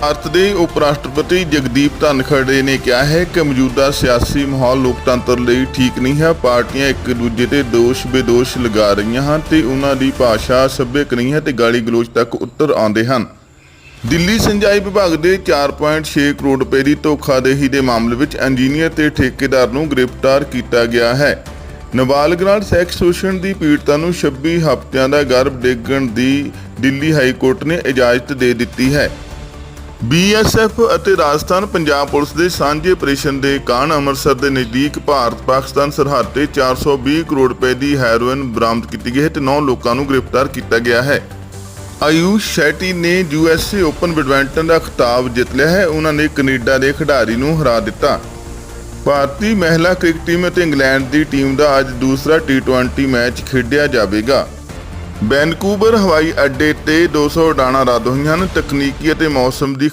ਭਾਰਤ ਦੇ ਉਪ ਰਾਸ਼ਟਰਪਤੀ ਜਗਦੀਪ ਧਨਖੜ ਨੇ ਕਿਹਾ ਹੈ ਕਿ ਮੌਜੂਦਾ ਸਿਆਸੀ ਮਾਹੌਲ ਲੋਕਤੰਤਰ ਲਈ ਠੀਕ ਨਹੀਂ ਹੈ। ਪਾਰਟੀਆਂ ਇੱਕ ਦੂਜੇ ਤੇ ਦੋਸ਼ ਬੇਦੋਸ਼ ਲਗਾ ਰਹੀਆਂ ਹਨ ਤੇ ਉਹਨਾਂ ਦੀ ਭਾਸ਼ਾ ਸੱਭਿਅਕ ਨਹੀਂ ਹੈ ਤੇ ਗਾਲੀ ਗਲੋਚ ਤੱਕ ਉੱਤਰ ਆਉਂਦੇ ਹਨ। ਦਿੱਲੀ ਸਿੰਜਾਈ ਵਿਭਾਗ ਦੇ 4.6 ਕਰੋੜ ਰੁਪਏ ਦੀ ਧੋਖਾਦੇਹੀ ਦੇ ਮਾਮਲੇ ਵਿੱਚ ਇੰਜੀਨੀਅਰ ਤੇ ਠੇਕੇਦਾਰ ਨੂੰ ਗ੍ਰਿਫਤਾਰ ਕੀਤਾ ਗਿਆ ਹੈ। ਨਾਬਾਲਗ ਨਾਲ ਸੈਕਸ ਸ਼ੋਸ਼ਣ ਦੀ ਪੀੜਤਾ ਨੂੰ 26 ਹਫ਼ਤਿਆਂ ਦਾ ਗਰਭ ਡੇਗਣ ਦੀ ਦਿੱਲੀ ਹਾਈ ਕੋਰਟ ਨੇ ਇਜਾਜ਼ਤ ਦੇ ਦਿੱਤੀ ਹੈ। ਬੀਐਸਐਫ ਅਤੇ ਰਾਜਸਥਾਨ ਪੰਜਾਬ ਪੁਲਿਸ ਦੇ ਸਾਂਝੇ ਆਪਰੇਸ਼ਨ ਦੇ ਕਾਰਨ ਅੰਮ੍ਰਿਤਸਰ ਦੇ ਨਜ਼ਦੀਕ ਭਾਰਤ ਪਾਕਿਸਤਾਨ ਸਰਹੱਦ ਤੇ 420 ਕਰੋੜ ਰੁਪਏ ਦੀ ਹੈਰੋਇਨ ਬਰਾਮਦ ਕੀਤੀ ਗਈ ਹੈ ਤੇ 9 ਲੋਕਾਂ ਨੂੰ ਗ੍ਰਿਫਤਾਰ ਕੀਤਾ ਗਿਆ ਹੈ। ਆਯੂਸ਼ ਸ਼ੈਟੀ ਨੇ ਯੂਐਸਏ ਓਪਨ ਬੈਡਮਿੰਟਨ ਦਾ ਖਿਤਾਬ ਜਿੱਤ ਲਿਆ ਹੈ। ਉਹਨਾਂ ਨੇ ਕੈਨੇਡਾ ਦੇ ਖਿਡਾਰੀ ਨੂੰ ਹਰਾ ਦਿੱਤਾ। ਭਾਰਤੀ ਮਹਿਲਾ ਕ੍ਰਿਕਟ ਟੀਮ ਅਤੇ ਇੰਗਲੈਂਡ ਦੀ ਟੀਮ ਦਾ ਅੱਜ ਦੂਸਰਾ ਟੀ20 ਮੈਚ ਖੇਡਿਆ ਜਾਵੇਗਾ। ਵੈਨਕੂਵਰ ਹਵਾਈ ਅੱਡੇ ਤੇ 200 ਉਡਾਣਾਂ ਰੱਦ ਹੋਈਆਂ ਹਨ। ਤਕਨੀਕੀ ਅਤੇ ਮੌਸਮ ਦੀ